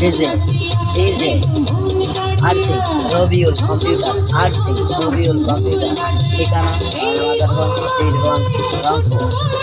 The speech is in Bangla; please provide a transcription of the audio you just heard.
DJ DJ earthing Rabiul computer earthing Rabiul computer ঠিকানা বাজারগঞ্জ বীরগঞ্জ রংপুর